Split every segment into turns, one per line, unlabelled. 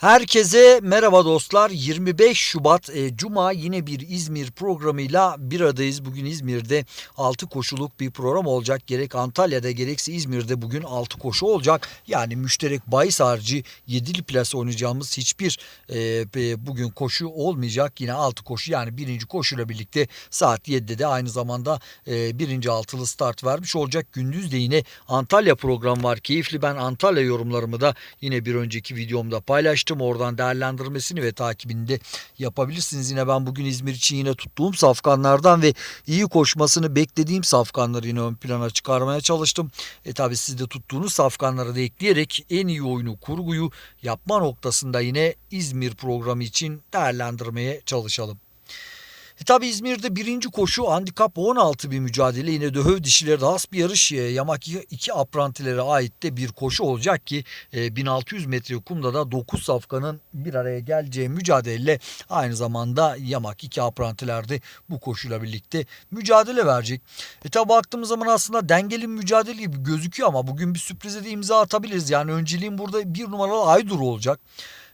Herkese merhaba dostlar. 25 Şubat e, Cuma yine bir İzmir programıyla bir aradayız. Bugün İzmir'de 6 koşuluk bir program olacak. Gerek Antalya'da gerekse İzmir'de bugün 6 koşu olacak. Yani müşterek bahis harcı 7'li plase oynayacağımız hiçbir e, e, bugün koşu olmayacak. Yine 6 koşu yani birinci koşuyla birlikte saat 7'de de aynı zamanda e, birinci altılı start vermiş olacak. Gündüz de yine Antalya program var. Keyifli ben Antalya yorumlarımı da yine bir önceki videomda paylaştım. Oradan değerlendirmesini ve takibini de yapabilirsiniz. Yine ben bugün İzmir için yine tuttuğum safkanlardan ve iyi koşmasını beklediğim safkanları yine ön plana çıkarmaya çalıştım. E tabi siz de tuttuğunuz safkanları da ekleyerek en iyi oyunu kurguyu yapma noktasında yine İzmir programı için değerlendirmeye çalışalım. E tabi İzmir'de birinci koşu handikap 16 bir mücadele. Yine döhöv dişilere de has bir yarış. E, Yamak 2 aprantilere ait de bir koşu olacak ki e, 1600 metre kumda da 9 safkanın bir araya geleceği mücadeleyle aynı zamanda Yamak 2 aprantilerde bu koşuyla birlikte mücadele verecek. E tabi baktığımız zaman aslında dengeli mücadele gibi gözüküyor ama bugün bir sürprize de imza atabiliriz. Yani önceliğin burada bir numaralı Aydur olacak.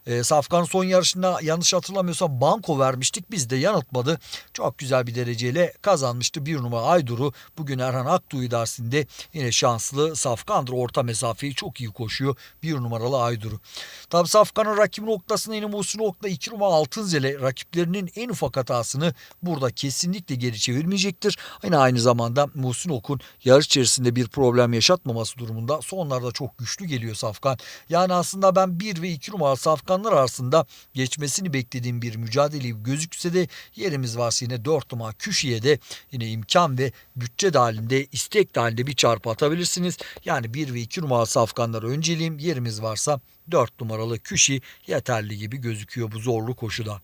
E, Safkan son yarışında yanlış hatırlamıyorsam banko vermiştik. Biz de yanıltmadı. Çok güzel bir dereceyle kazanmıştı. Bir numara Aydur'u bugün Erhan Aktuğ idaresinde yine şanslı Safkan'dır. Orta mesafeyi çok iyi koşuyor. Bir numaralı Aydur'u. Tabi Safkan'ın rakip noktasında yine Muhsin Ok'la iki numara Altınzele rakiplerinin en ufak hatasını burada kesinlikle geri çevirmeyecektir. Yine aynı zamanda Muhsin Ok'un yarış içerisinde bir problem yaşatmaması durumunda sonlarda çok güçlü geliyor Safkan. Yani aslında ben 1 ve 2 numara Safkan Safkanlar arasında geçmesini beklediğim bir mücadele gözükse de yerimiz varsa yine 4 numara Küşi'ye de yine imkan ve bütçe dahilinde istek dahilinde bir çarpı atabilirsiniz. Yani 1 ve 2 numara Safkanlar önceliğim yerimiz varsa 4 numaralı Küşi yeterli gibi gözüküyor bu zorlu koşuda.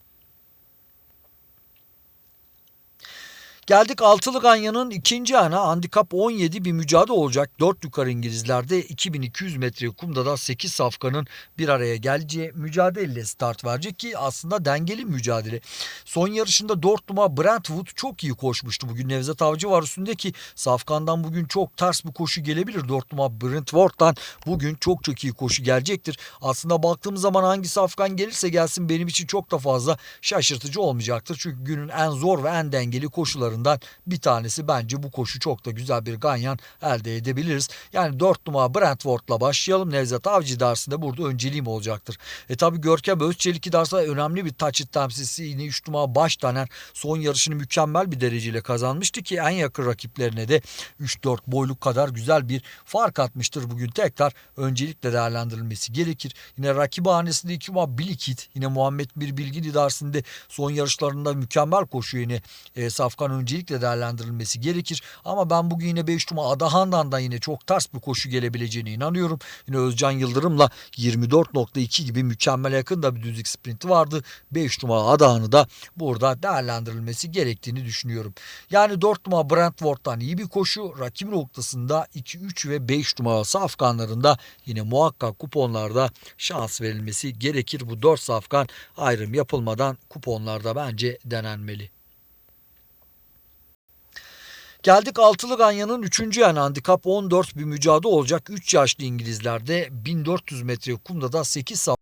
Geldik Altılı Ganyan'ın ikinci ana handikap 17 bir mücadele olacak. 4 yukarı İngilizlerde 2200 metre kumda da 8 safkanın bir araya geleceği mücadeleyle start verecek ki aslında dengeli mücadele. Son yarışında 4 numara Brentwood çok iyi koşmuştu. Bugün Nevzat Avcı var üstündeki safkandan bugün çok ters bir koşu gelebilir. 4 numara bugün çok çok iyi koşu gelecektir. Aslında baktığımız zaman hangi safkan gelirse gelsin benim için çok da fazla şaşırtıcı olmayacaktır. Çünkü günün en zor ve en dengeli koşuları koşularından bir tanesi bence bu koşu çok da güzel bir ganyan elde edebiliriz. Yani 4 numara Brentford'la başlayalım. Nevzat Avcı dersinde burada önceliğim olacaktır. E tabi Görkem Özçelik dersi önemli bir taç temsilcisi yine 3 numara baş taner son yarışını mükemmel bir dereceyle kazanmıştı ki en yakın rakiplerine de 3-4 boyluk kadar güzel bir fark atmıştır. Bugün tekrar öncelikle değerlendirilmesi gerekir. Yine rakip hanesinde 2 numara Bilikit yine Muhammed Bir Bilgin idaresinde son yarışlarında mükemmel koşuyor yine e, Safkan öncelikle değerlendirilmesi gerekir. Ama ben bugün yine 5 numara Adahan'dan da yine çok ters bir koşu gelebileceğine inanıyorum. Yine Özcan Yıldırım'la 24.2 gibi mükemmel yakın da bir düzlük sprinti vardı. 5 numara Adahan'ı da burada değerlendirilmesi gerektiğini düşünüyorum. Yani 4 numara Brentford'dan iyi bir koşu. Rakip noktasında 2, 3 ve 5 numara safkanlarında yine muhakkak kuponlarda şans verilmesi gerekir. Bu 4 safkan ayrım yapılmadan kuponlarda bence denenmeli. Geldik Altılı Ganyan'ın 3. yani handikap 14 bir mücadele olacak. 3 yaşlı İngilizlerde 1400 metre kumda da 8 saf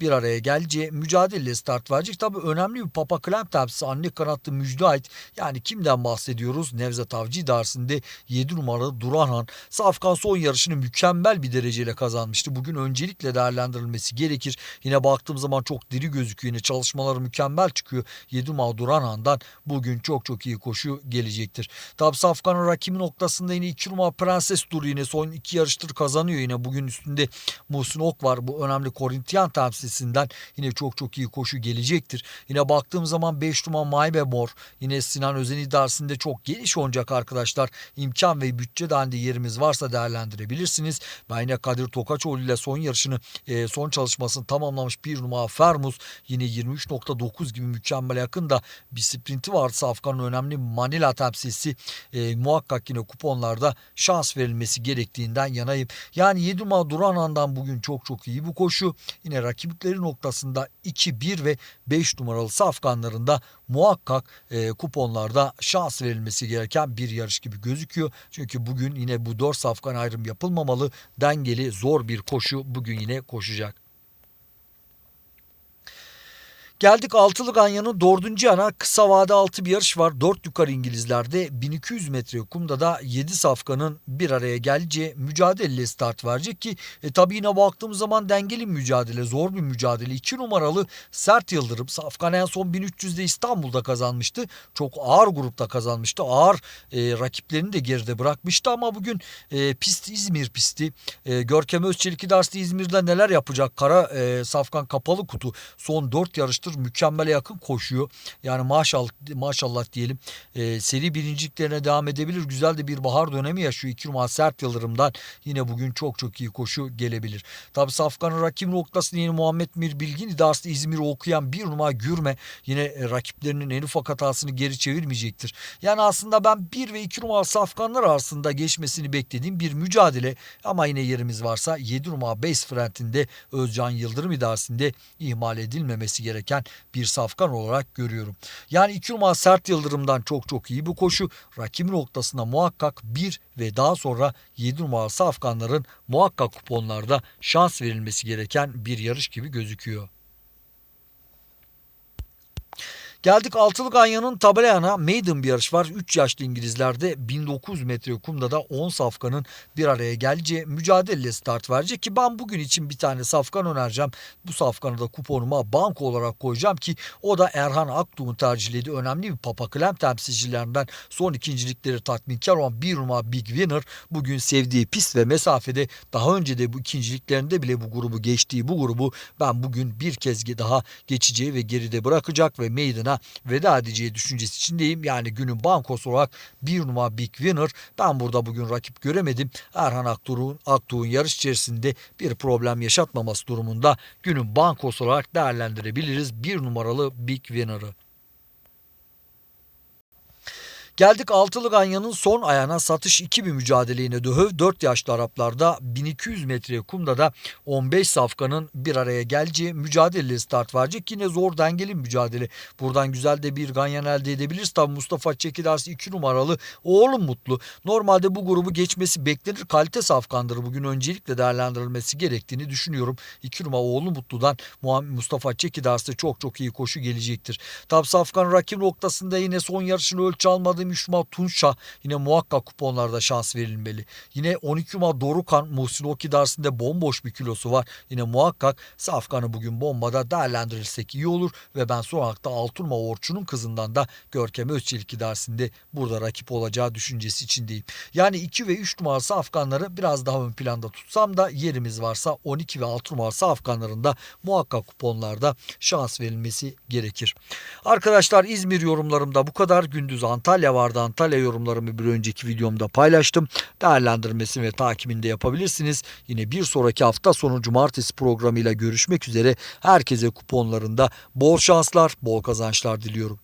bir araya geleceği mücadele start verecek. Tabi önemli bir Papa Clamp temsilcisi anne kanatlı Müjde Yani kimden bahsediyoruz? Nevzat Avcı idaresinde 7 numaralı Duranhan. Safkan son yarışını mükemmel bir dereceyle kazanmıştı. Bugün öncelikle değerlendirilmesi gerekir. Yine baktığım zaman çok diri gözüküyor. Yine çalışmaları mükemmel çıkıyor. 7 numaralı Duranhan'dan bugün çok çok iyi koşu gelecektir. Tabi Safkan'ın rakibi noktasında yine 2 numara Prenses Duru yine son iki yarıştır kazanıyor. Yine bugün üstünde Muhsin Ok var. Bu önemli Korintiyan temsilcisinden yine çok çok iyi koşu gelecektir. Yine baktığım zaman 5 numara Maybe Mor yine Sinan Özen idaresinde çok geniş oynayacak arkadaşlar. İmkan ve bütçe dahilinde yerimiz varsa değerlendirebilirsiniz. Ben yine Kadir Tokaçoğlu ile son yarışını e, son çalışmasını tamamlamış bir numara Fermus yine 23.9 gibi mükemmel yakında bir sprinti vardı. Safkan'ın önemli Manila temsilcisi e, muhakkak yine kuponlarda şans verilmesi gerektiğinden yanayım. Yani 7 numara Duranan'dan bugün çok çok iyi bu koşu. Yine rakipleri noktasında 2, 1 ve 5 numaralı safkanlarında muhakkak e, kuponlarda şans verilmesi gereken bir yarış gibi gözüküyor. Çünkü bugün yine bu 4 safkan ayrım yapılmamalı. Dengeli zor bir koşu bugün yine koşacak. Geldik altılı ganyanın dördüncü yana kısa vade altı bir yarış var. Dört yukarı İngilizlerde 1200 metre kumda da 7 safkanın bir araya geleceği mücadeleyle start verecek ki e, tabii yine baktığımız zaman dengeli mücadele zor bir mücadele. 2 numaralı Sert Yıldırım safkan en son 1300'de İstanbul'da kazanmıştı. Çok ağır grupta kazanmıştı. Ağır e, rakiplerini de geride bırakmıştı ama bugün e, pist İzmir pisti. E, Görkem Özçelik İdaresi İzmir'de neler yapacak? Kara e, safkan kapalı kutu son 4 yarıştır mükemmele yakın koşuyor. Yani maşallah maşallah diyelim. E, seri birinciliklerine devam edebilir. Güzel de bir bahar dönemi yaşıyor. 2 numara Sert Yıldırım'dan yine bugün çok çok iyi koşu gelebilir. Tabi Safkan'ın rakip noktasını yine Muhammed Mir Bilgin idaresi İzmir'i okuyan bir numara Gürme yine e, rakiplerinin en ufak hatasını geri çevirmeyecektir. Yani aslında ben 1 ve 2 numara Safkanlar arasında geçmesini beklediğim bir mücadele ama yine yerimiz varsa 7 numara Base Frent'inde Özcan Yıldırım idaresinde ihmal edilmemesi gereken bir safkan olarak görüyorum. Yani 2 numara Sert Yıldırım'dan çok çok iyi bir koşu. Rakibin noktasına muhakkak 1 ve daha sonra 7 numara safkanların muhakkak kuponlarda şans verilmesi gereken bir yarış gibi gözüküyor. Geldik Altılı Ganyan'ın tabelayana maiden bir yarış var. 3 yaşlı İngilizlerde 1900 metre kumda da 10 safkanın bir araya geleceği mücadeleyle start verecek ki ben bugün için bir tane safkan önereceğim. Bu safkanı da kuponuma banko olarak koyacağım ki o da Erhan Aktuğ'un tercihlediği önemli bir Papa Klem temsilcilerinden son ikincilikleri tatminkar olan bir numara Big Winner bugün sevdiği pist ve mesafede daha önce de bu ikinciliklerinde bile bu grubu geçtiği bu grubu ben bugün bir kez daha geçeceği ve geride bırakacak ve meydan'a veda edeceği düşüncesi içindeyim. Yani günün bankosu olarak bir numara Big Winner. Ben burada bugün rakip göremedim. Erhan Aktuğ'un Aktuğ'un yarış içerisinde bir problem yaşatmaması durumunda günün bankosu olarak değerlendirebiliriz. Bir numaralı Big Winner'ı. Geldik Altılı Ganyan'ın son ayağına satış 2 bir mücadele yine Döhöv 4 yaşlı Araplarda 1200 metre kumda da 15 safkanın bir araya geleceği mücadele start verecek. Yine zor dengeli mücadele. Buradan güzel de bir Ganyan elde edebiliriz. Tabi Mustafa Çekidars 2 numaralı oğlum Mutlu. Normalde bu grubu geçmesi beklenir. Kalite safkandır. Bugün öncelikle değerlendirilmesi gerektiğini düşünüyorum. 2 numara oğlu Mutlu'dan Mustafa Çekidars'ta çok çok iyi koşu gelecektir. Tabi safkan rakip noktasında yine son yarışını ölçü almadı 3 numara Tunç'a yine muhakkak kuponlarda şans verilmeli. Yine 12 numara Dorukan Muhsin Oki dersinde bomboş bir kilosu var. Yine muhakkak Safkan'ı bugün bombada değerlendirirsek iyi olur ve ben son da 6 numara Orçun'un kızından da Görkem Özçelik dersinde burada rakip olacağı düşüncesi içindeyim. Yani 2 ve 3 numara Safkanları biraz daha ön planda tutsam da yerimiz varsa 12 ve 6 numara Safkanlarında muhakkak kuponlarda şans verilmesi gerekir. Arkadaşlar İzmir yorumlarımda bu kadar. Gündüz Antalya vardı. Antalya yorumlarımı bir önceki videomda paylaştım. Değerlendirmesini ve takibini de yapabilirsiniz. Yine bir sonraki hafta sonu cumartesi programıyla görüşmek üzere. Herkese kuponlarında bol şanslar, bol kazançlar diliyorum.